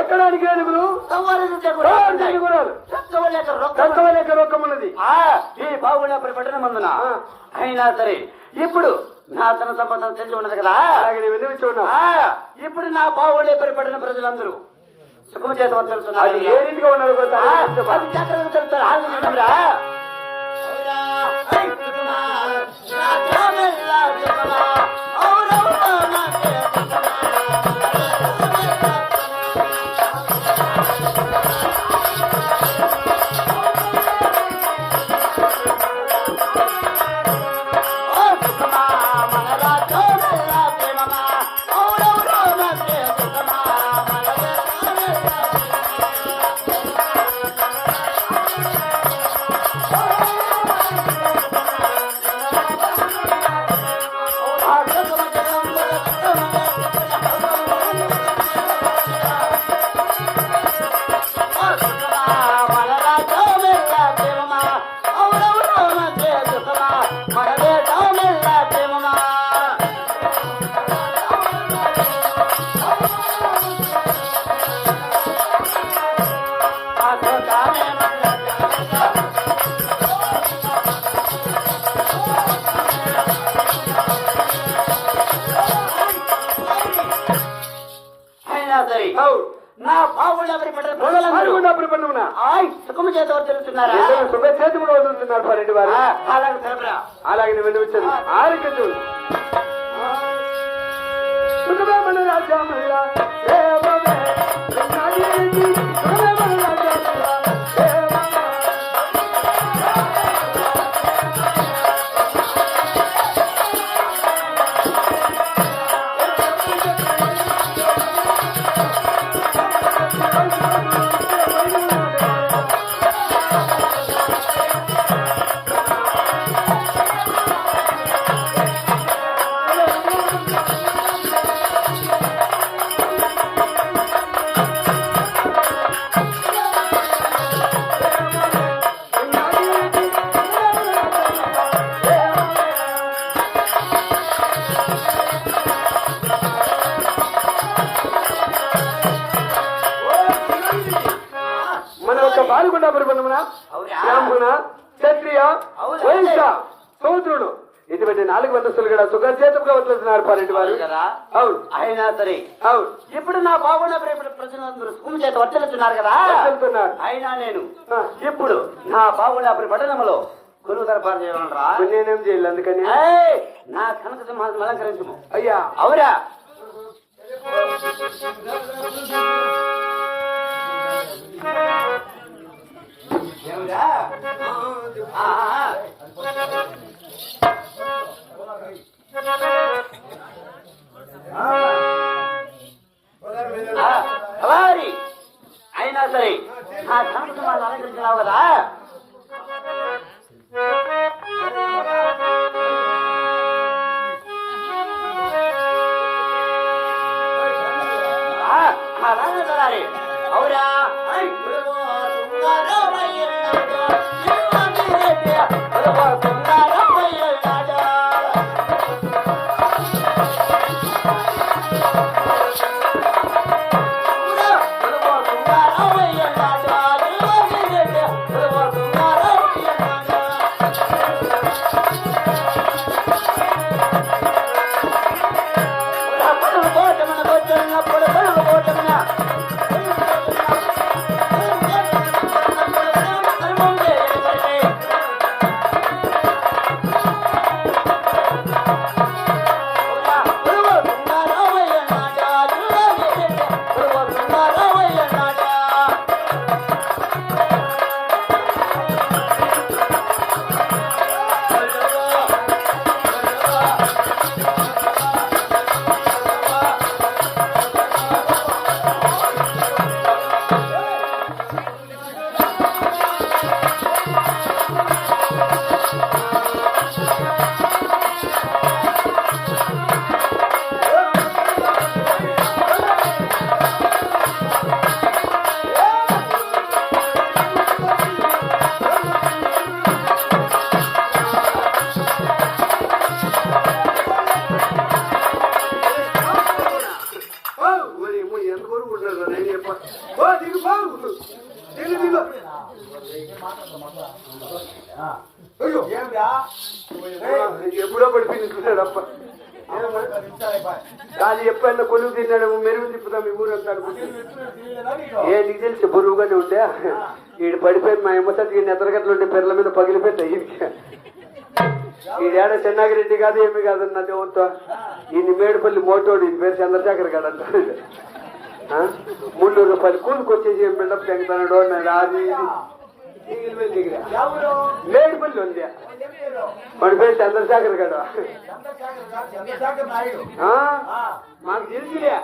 ఎక్కడానికి రొక్కం ఈ పట్టణమందున ఆ. అయినా సరే ఇప్పుడు నా తన సంబంధం తెలిసి ఉన్నది కదా? ఇప్పుడు నా బావులే పరిపడిన ప్రజలందరూ. సుఖము చేత తెలుస్తున్నారు ఏ రీతిగా ఉన్నది అలాగే అలాగే నేను వినిపించదు ఆరికదు సుఖమే నాలుగు వందస్తులు కూడా సుఖ చేతులుగా వదులుతున్నారు పన్నెండు వారు. కదా? అవును. అయినా సరే అవును. ఇప్పుడు నా బాగున్న ప్రజలందరూ సుఖము చేత వర్తలుతున్నారు కదా? వదులుతున్నారు అయినా నేను. ఇప్పుడు నా బాగున్న పట్టణంలో గురువు దర్బారు మరి నేనేం చేయాలి అందుకని. నా కనక సింహాసనం అలంకరించము. అయ్యా. అవురా? ఏమిరా? ఆ, ఆ. ఆ, సవారి. అయినా సరే నా కనక సింహాసనం అలంకరించినావు కానీ ఎప్పుడైనా కొలువు తిన్నాడు మెరుగు తిప్పుతాం ఈ ఊరంతా అనుకుంటుంది ఏ నీకు తెలిసి బరువుగానే ఉండే. వీడు పడిపోయి మా ఎమ్మసరికి నెత్తరగట్లు ఉంటే పెర్ల మీద పగిలిపోతాయి ఈడేడ చెన్నాగిరెడ్డి కాదు ఏమి కాదు నా దేవుడితో ఈయన మేడిపల్లి మోటోడు ఈయన పేరు చంద్రశేఖర్ గారు అంటారు ఆ? మున్నూరు రూపాయలు కూలికి వచ్చేసి బిల్డప్ తెగుతాడు అది మేడుపల్లి ఉంది వాడి పేరు చంద్రశేఖర్ ఆ? మాకు తెలుసులే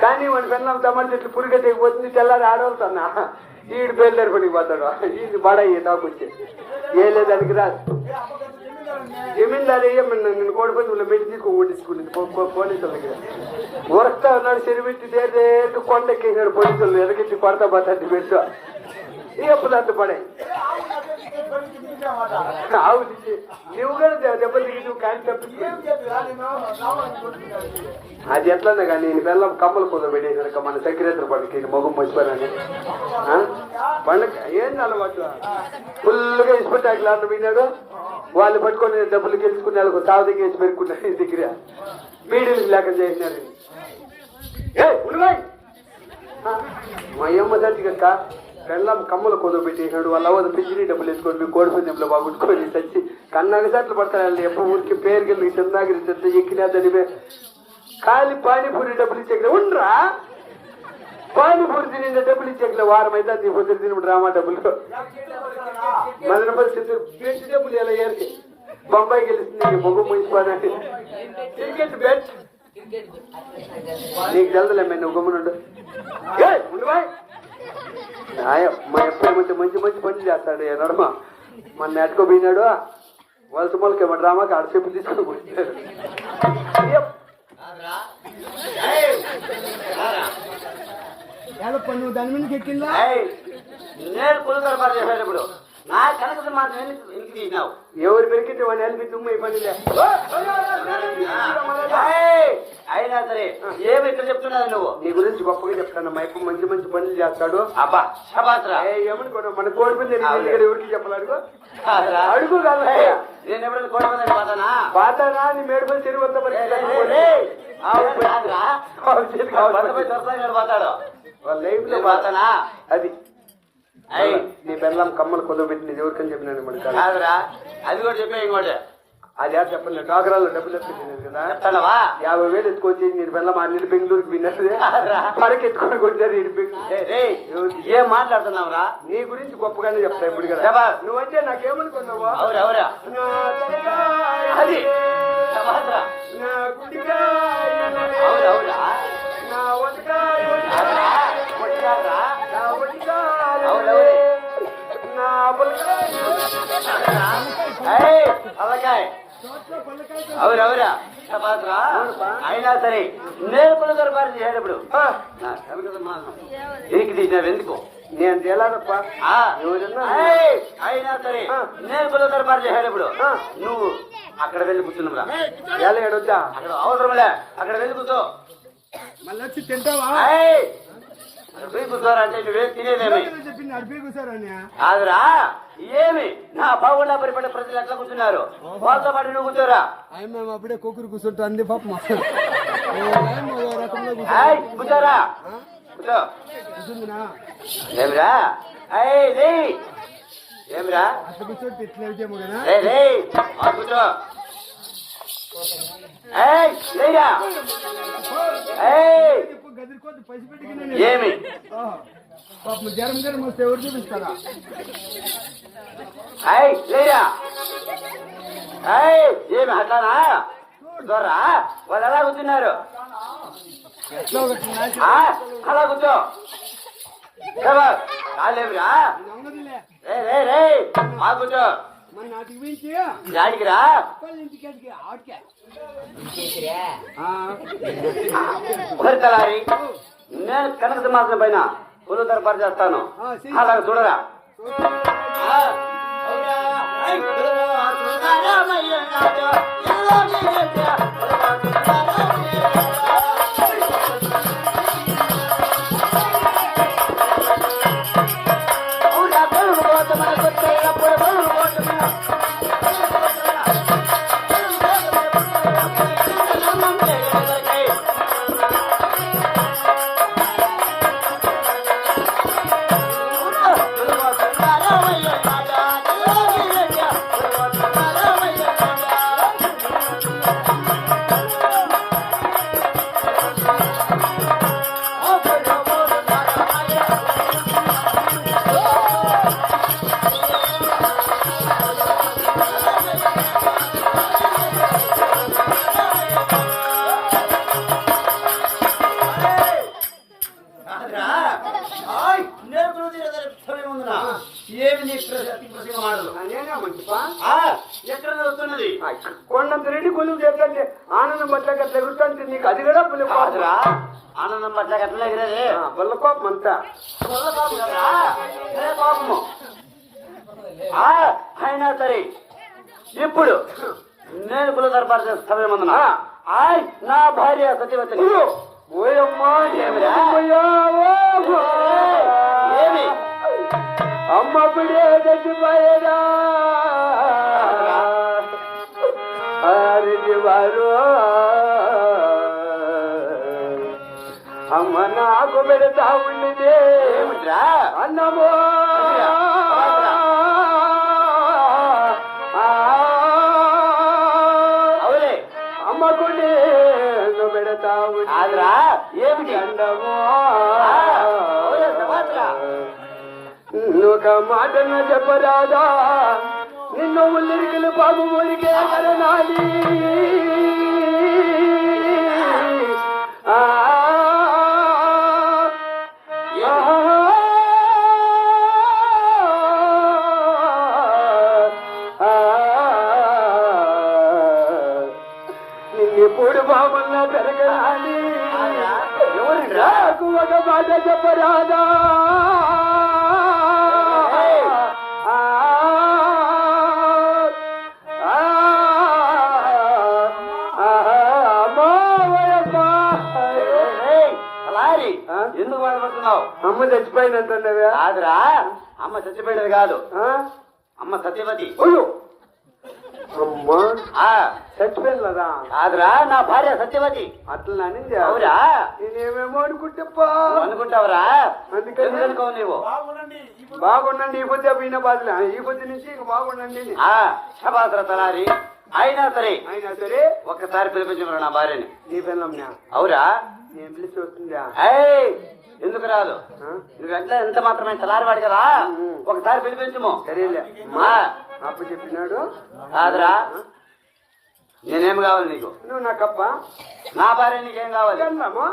కానీ వాడి పిల్లలు తమ చెట్లు పురిగట్టేకి పోతుంది తెల్లారి ఆడవుతున్నా ఈడు పేర్లేరు పనికి పోతాడు ఇది బడాయి నాకు వచ్చి ఏ లేదు దానికి రాదు జమీందారు ఏమన్నా నేను కోడిపోయి నువ్వు పెట్టి తీసుకొని కొట్టించుకునేది పోలీసుల దగ్గర ఉరక్తా ఉన్నాడు చెరువెట్టి దేరేటు కొండెక్కేసాడు పోలీసులు ఎరగెత్తి కొడతా పోతాడు పెట్టు ఎప్పుడు అంత పడే? ఆవు నువ్వు కూడా దెబ్బ దెబ్బలు తిరిగి నువ్వు కానీ అది ఎట్లన్నా కానీ నేను బెల్లం కమ్మలు కొంత పెట్టేసాను మన సెక్రటరీ పండుగ మొగం మర్చిపోయాను పండుగ ఏంది అలవాటు ఫుల్గా ఇసుపెట్టాకి లాంటి పోయినాడు వాళ్ళు పట్టుకొని డబ్బులు గెలుచుకునే వాళ్ళకు తావు దగ్గర వేసి పెరుక్కున్నారు ఈ దగ్గర. మీడియం లేక చేసినారు. ఏ ఉన్నాయి మా అమ్మ దాటి కక్క బెల్లం కమ్మలు కొదబెట్టేసాడు వాళ్ళ అవ్వదు పిచ్చిని డబ్బులు వేసుకొని మీ కోడి పందెంలో బాగుంటుకొని చచ్చి కన్నాక సార్లు పడతాడు ఎప్పుడు ఊరికి గెలి చందాగిరి చెత్త ఎక్కినా దానివే ఖాళీ పానీపూరి డబ్బులు ఇచ్చే ఉండరా? పానీపూరి తిని డబ్బులు ఇచ్చే వారం అయితే నీ పొద్దున తిని డ్రామా డబ్బులు? మన పరిస్థితి బెట్ డబ్బులు ఎలా ఏరికి? బొంబాయి గెలుస్తుంది మొగ్గు ముగిసిపోయినట్టు. క్రికెట్ బెట్ నీకు తెలుదులే నువ్వు గమ్మునుండు. ఉండవాయి బాయ్. మా ఎప్పుడు మంచి మంచి మంచి పనులు చేస్తాడు ఏ నడమ మన నెట్టుకోపోయినాడు వలస మొలక ఆడ చెప్పు తీసుకొని నువ్వు దాని మీదకి ఎక్కిందా? నేను కులు దర్బారు చేసేటప్పుడు నా కనకత మాత్రం ఎందుకు ఎవరు పెరిగితే వాళ్ళు వెళ్ళి తుమ్మ ఇబ్బంది అయినా సరే ఏమి ఇక్కడ చెప్తున్నావు నువ్వు నీ గురించి గొప్పగా చెప్తాను మా ఎప్పుడు మంచి మంచి పనులు చేస్తాడు అబ్బా శబాత్రా ఏ, ఏమనుకోను మన కోడిపోయింది పంది దగ్గర ఎవరికి చెప్పాలి అడుగు కాదురా. కాదు నేను ఎవరైనా కోటమందని పోతానా పాతనా నీ మేడుపల్లి తిరిగి వద్ద మరి పాతాడు ఏయ్, లైఫ్లో నేను అది నీ బెల్లం కమ్మలు కుదబెట్టి నీది ఎవరికని చెప్పినాను మన. కాదురా అది కూడా చెప్పే? ఇంకోటి అది యాడ్ చెప్పండి డాకరాల్లో డబ్బులు ఎత్తుకునేది కదా. యాభై వేలు ఎత్తుకొచ్చి నేను బెల్లం ఆ నీళ్ళు బెంగళూరుకి విన్నది. పడకి ఎత్తుకొని కొట్టారు ఏం మాట్లాడుతున్నావురా? నీ గురించి గొప్పగానే చెప్తా ఇప్పుడు కదా. నువ్వంటే నాకేమనుకున్నావా? అది. నా నా వంటకాయ అయినా సరే నేను కుల దర్బారు చేసేటప్పుడు ఎనికి తీసినావు ఎందుకు నేను తేలాదప్ప అయినా సరే. నేను కుల దర్బారు చేసేటప్పుడు. నువ్వు అక్కడ వెళ్ళి కూర్చున్నావురా ఎలా ఏడొద్దా అక్కడ అవసరంలే అక్కడ వెళ్ళి కూర్చో మళ్ళీ వచ్చి తింటావా కూర్చోరా అంటే నువ్వేం తినేదేమి? కాదురా ఏమి? నా బాగుండా పరిపడే ప్రజలు ఎట్లా కూర్చున్నారు? వాళ్ళతో పాటు నువ్వు కూర్చోరా. మేము అప్పుడే కుక్కరు కూర్చుంటా అంది పాప. కూర్చోరా. కూర్చో. ఏమిరా? ఏమిరా? కూర్చో ఏయ్ లేరా ఏయ్ గదిరికోద్ది పసి పెట్టుకుని ఏమి? పాపం జ్వరం జ్వరం వస్తే ఎవరు చూపిస్తారా? ఏమి అట్లానా? దొరా వాళ్ళు ఎలా కూర్చున్నారు? అలా కూర్చో. అవునదిలే. రే రే రే ఆ కూర్చో. మన నాటికి పెంచి దానికి రా. ఆడికే. ఒకరి తలారి నేను కనక సింహాసనం పైన పులు దర్బారు చేస్తాను. అలా చూడరా. ఆ, కొండంత రెడ్డి కొలువు చేద్దంటే ఆనందం పట్ల గట్ల నీకు అది కూడా పులి ఆనందం పట్ల గట్ల ఎగిరేది. బొల్ల కోపం అంతా. కోపము. అయినా సరే ఇప్పుడు నేను పుల దర్బారు చేస్తాను ఆయ్ నా భార్య సత్యవతి ఓయమ్మా ఏమి? ఏమయ్యా? ఓ, ఓ. ఏమి? అమ్మ పిడే చచ్చిపోయేదా అరిది వారు అమ్మ నాకు పెడతా ఉండిదే ఏమిట్రా అన్నమో ఒక మాటన చెప్పరాదా నిన్ను ఉల్లిరికలు బాబు ఊరికే కరణాలి ఆ, ఆ, నిన్నెప్పుడు బామల్లా పెరగరాలి ఎవరిరా? నాకు ఒక మాట చెప్పరాదా అమ్మ చచ్చిపోయినట్టున్నవే కాదురా అమ్మ చచ్చిపోయేది కాదు. ఆ? అమ్మ సత్యవతి. అమ్మా! ఆ. చచ్చిపోయినదా కాదురా నా భార్య సత్యవతి. అట్లా అనింది? అవురా. నేనేమేమో నువ్వు అనుకుంటావురా. అందుకని- ఎందుకు అనుకోవు నువ్వు బాగుండండి ఈ పొద్దు పోయిన బాధలే ఈ పొద్దు నుంచి ఇక బాగుండండి ఆ శబాసర తలారి. అయినా సరే అయినా సరే. ఒక్కసారి పిలిపించమరు నా భార్యని? నీ పిల్లంనా అవురా. నేను పిలిచి వస్తుందా? ఎందుకు రాదు? నువ్వు ఎంత మాత్రమే? తలారివాడు కదా. ఒకసారి పిలిపించము. సరేలే. ఆ, అప్పు చెప్పినాడు. కాదురా. నేనేం కావాలి నీకు? నువ్వు నాకప్ప నా భార్య నీకేం కావాలి? పెళ్ళాము?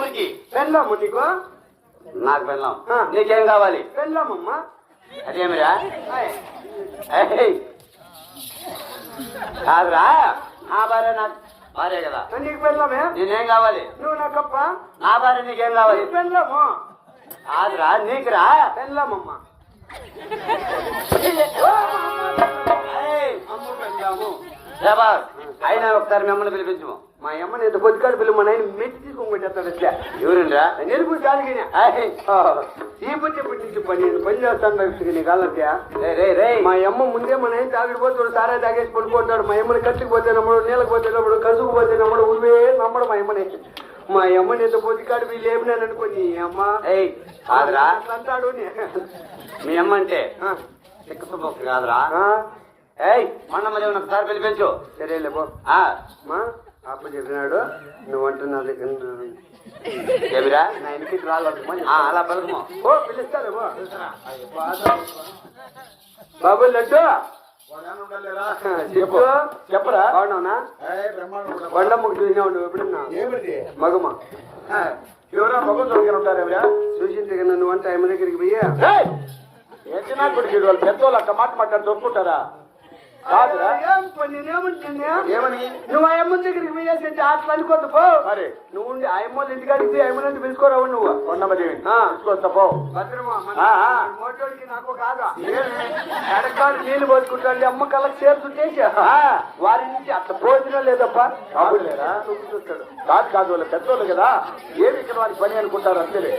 ఊరికి. పెళ్ళాము నీకు? నాకు వెళ్ళాం ఆ. నీకేం కావాలి? పెళ్ళామమ్మా? అదేమిరా. కాదురా. నా భార్య నాకు భార్య కదా. నీకు పెళ్ళామే? నేనేం కావాలి? నువ్వు నాకప్ప నా భార్య నీకేం కావాలి? పెళ్ళాము. కాదురా నీకురా? పెళ్ళామమ్మా. అయినా ఒకసారి మిమ్మల్ని పిలిపించము. మా అమ్మని ఎంత పొద్దుకాడు పిల్లలు మా నాయన మెట్టి తీసుకొని పెట్టేస్తాడు అట్లా. ఎవరుండ్రా? ఏయ్. ఈ పుట్టి పుట్టి నుంచి పని నేను పని చేస్తాను నీ కాలంటే రే రే మా అమ్మ ముందే మా నాయన తాగిడి పోతాడు సారా తాగేసి పడుకుంటాడు. మా అమ్మని కట్టుకు పోతే నమ్మడు నీళ్ళకి పోతే నమ్మడు కసుకు పోతే నమ్మడు ఉరివే నమ్మడు మా అమ్మని. మా అమ్మని ఎంత పొద్దుకాడు వీళ్ళు లేపినాను అనుకోని అమ్మ ఏయ్ కాదురా. అంటాడు నే. మీ అమ్మ అంటే కాదురా. ఏయ్ మొన్న ఒకసారి పిలిపించు. సరేలే మా అప్ప చెప్పినాడు నువ్వు ఏమిరా? నా ఇంటికి రాలేదు ఆ, అలా పలుకుము. ఓ పిలుస్తాలే పో. బాబు లడ్డు. చెప్పు. చెప్పరా? బాగున్నావునా? బండమ్మకు చూసినావు నువ్వు ఎప్పుడన్నా? మగమ్మ ఎవరా మగం దొరికిన ఉంటారు ఎవరా? చూసింది కదా నువ్వు అంటే ఆమె దగ్గరికి పోయి. ఏంటి నా కొడుకు? వాళ్ళు పెద్దోళ్ళు అట్లా మాట మాట్లాడి దొరుకుంటారా ఏమని? నువ్వు ఆ అమ్మ దగ్గరికి పోయేసి అట్లా అనుకోద్దు పో. మరి? నువ్వు ఉండి ఆ అమ్మ ఇంటికాడికి పోయి అమ్మని పిలుచుకోరావు నువ్వు. కొండమదేవి ఆ. తీసుకొస్తా పో. మోటోడికి నాకు కాదా? ఎడకాడు నీళ్ళు పోసుకుంటాడు అమ్మ కళ్ళకి చేరుతుంటేసి వారి నుంచి అట్లా భోజనం లేదప్ప. కాదు కాదు వాళ్ళు పెద్దోళ్ళు కదా. ఏమి ఇక్కడ వారికి పని అనుకుంటారు అంతేలే.